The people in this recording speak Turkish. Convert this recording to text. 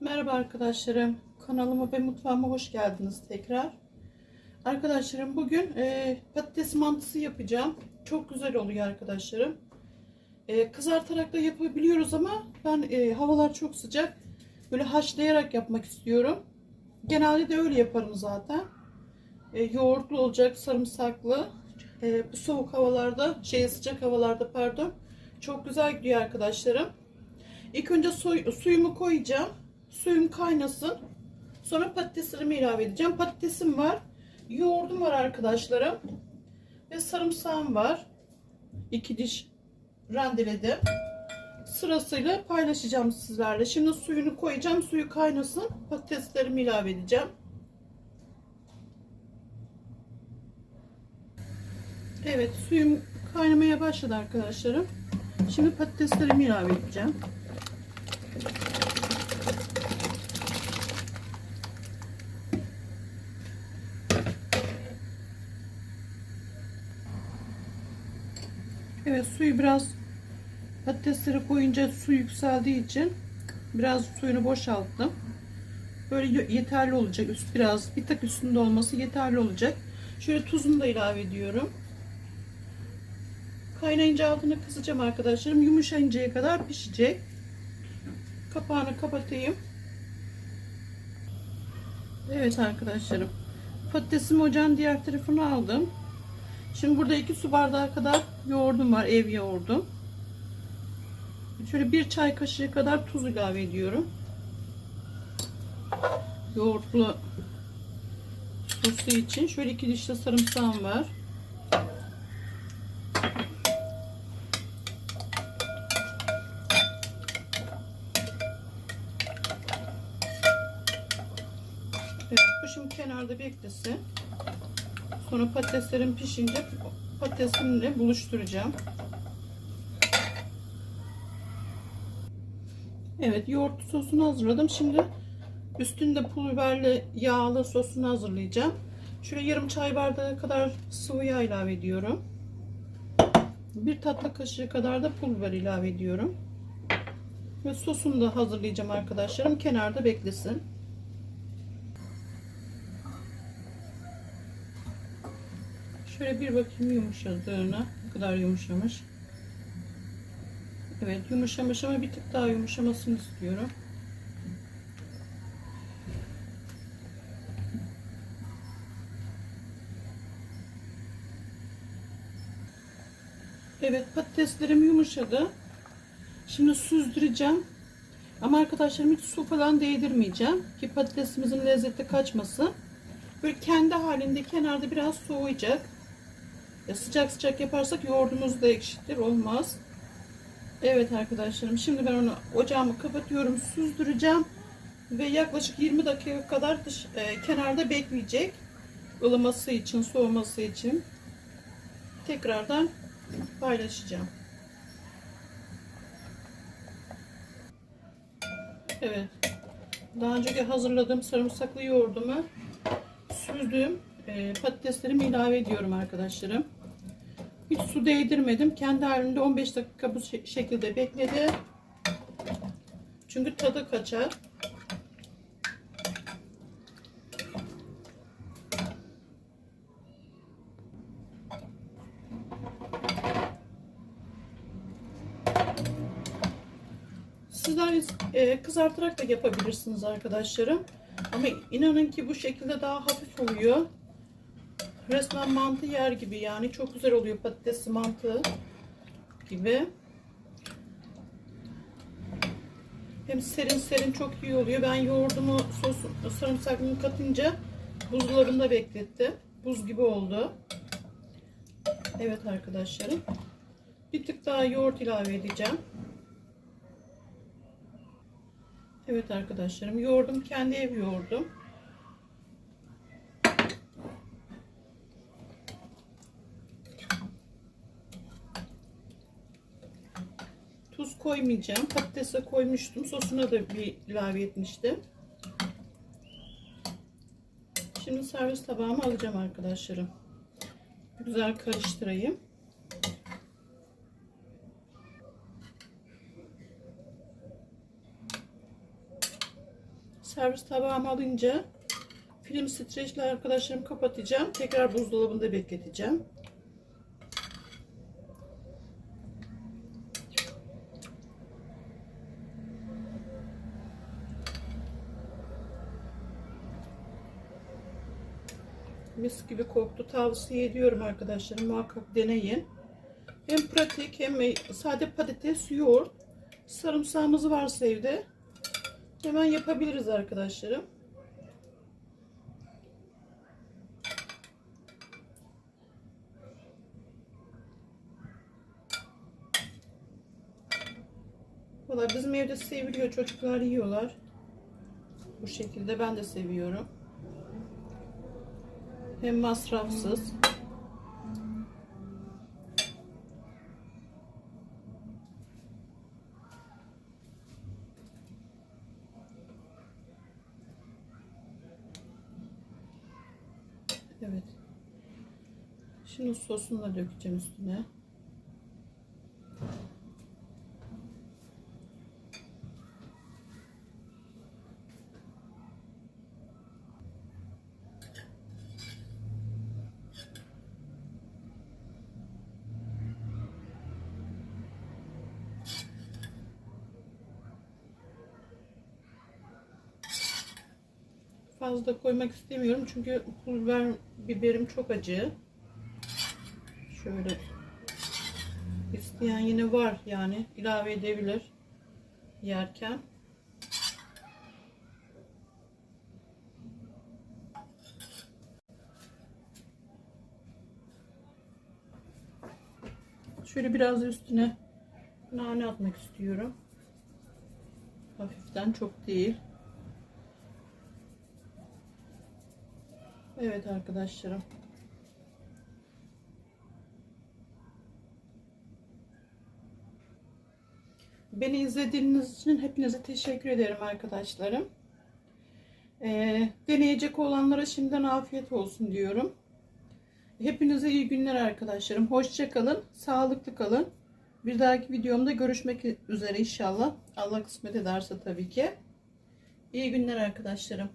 Merhaba arkadaşlarım. Kanalıma ve mutfağıma hoş geldiniz tekrar. Arkadaşlarım bugün e, patates mantısı yapacağım. Çok güzel oluyor arkadaşlarım. E, kızartarak da yapabiliyoruz ama ben e, havalar çok sıcak. Böyle haşlayarak yapmak istiyorum. Genelde de öyle yaparım zaten. E, yoğurtlu olacak, sarımsaklı. E, bu soğuk havalarda, şey sıcak havalarda pardon. Çok güzel gidiyor arkadaşlarım. İlk önce soy, suyumu koyacağım. Suyum kaynasın. Sonra patateslerimi ilave edeceğim. Patatesim var. Yoğurdum var arkadaşlarım. Ve sarımsağım var. İki diş rendeledim. Sırasıyla paylaşacağım sizlerle. Şimdi suyunu koyacağım. Suyu kaynasın. Patateslerimi ilave edeceğim. Evet suyum kaynamaya başladı arkadaşlarım. Şimdi patateslerimi ilave edeceğim. Evet suyu biraz patatesleri koyunca su yükseldiği için biraz suyunu boşalttım. Böyle yeterli olacak. Üst biraz bir tık üstünde olması yeterli olacak. Şöyle tuzunu da ilave ediyorum. Kaynayınca altını kısacağım arkadaşlarım. Yumuşayıncaya kadar pişecek. Kapağını kapatayım. Evet arkadaşlarım. Patatesimi ocağın diğer tarafına aldım. Şimdi burada 2 su bardağı kadar yoğurdum var. Ev yoğurdum. Şöyle bir çay kaşığı kadar tuz ilave ediyorum. Yoğurtlu sosu için. Şöyle iki dişli sarımsağım var. Evet bu şimdi kenarda beklesin. Sonra patateslerim pişince patatesimle buluşturacağım. Evet yoğurt sosunu hazırladım. Şimdi üstünde pul biberli yağlı sosunu hazırlayacağım. Şöyle yarım çay bardağı kadar sıvı yağ ilave ediyorum. Bir tatlı kaşığı kadar da pul biber ilave ediyorum. Ve sosunu da hazırlayacağım arkadaşlarım. Kenarda beklesin. Şöyle bir bakayım yumuşadığına. Ne kadar yumuşamış. Evet yumuşamış ama bir tık daha yumuşamasını istiyorum. Evet patateslerim yumuşadı. Şimdi süzdüreceğim. Ama arkadaşlarım hiç su falan değdirmeyeceğim. Ki patatesimizin lezzeti kaçmasın. Böyle kendi halinde kenarda biraz soğuyacak. Ya sıcak sıcak yaparsak yoğurdumuz da ekşitir. Olmaz. Evet arkadaşlarım. Şimdi ben onu ocağımı kapatıyorum. Süzdüreceğim. Ve yaklaşık 20 dakika kadar dış, e, kenarda bekleyecek. ılıması için, soğuması için. Tekrardan paylaşacağım. Evet. Daha önceki hazırladığım sarımsaklı yoğurdumu süzdüğüm e, patateslerimi ilave ediyorum arkadaşlarım. Hiç su değdirmedim. Kendi halinde 15 dakika bu şekilde bekledi. Çünkü tadı kaçar. Sizler e, kızartarak da yapabilirsiniz arkadaşlarım. Ama inanın ki bu şekilde daha hafif oluyor. Resmen mantı yer gibi yani. Çok güzel oluyor patates mantı gibi. Hem serin serin çok iyi oluyor. Ben yoğurdumu, sos, sarımsaklığını katınca buzdolabında beklettim. Buz gibi oldu. Evet arkadaşlarım. Bir tık daha yoğurt ilave edeceğim. Evet arkadaşlarım. Yoğurdum. Kendi ev yoğurdum. Tuz koymayacağım. Patatese koymuştum. Sosuna da bir ilave etmiştim. Şimdi servis tabağıma alacağım arkadaşlarım. Güzel karıştırayım. servis tabağıma alınca film streçle arkadaşlarım kapatacağım. Tekrar buzdolabında bekleteceğim. Mis gibi koktu. Tavsiye ediyorum arkadaşlarım. Muhakkak deneyin. Hem pratik hem sade patates, yoğurt, sarımsağımız varsa evde hemen yapabiliriz arkadaşlarım. Valla bizim evde seviliyor. Çocuklar yiyorlar. Bu şekilde ben de seviyorum. Hem masrafsız. Evet. Şimdi sosunu da dökeceğim üstüne. Fazla koymak istemiyorum çünkü pul biber biberim çok acı. Şöyle isteyen yine var yani ilave edebilir yerken. Şöyle biraz üstüne nane atmak istiyorum. Hafiften çok değil. Evet arkadaşlarım. Beni izlediğiniz için hepinize teşekkür ederim arkadaşlarım. Ee, deneyecek olanlara şimdiden afiyet olsun diyorum. Hepinize iyi günler arkadaşlarım. Hoşça kalın, sağlıklı kalın. Bir dahaki videomda görüşmek üzere inşallah. Allah kısmet ederse tabii ki. İyi günler arkadaşlarım.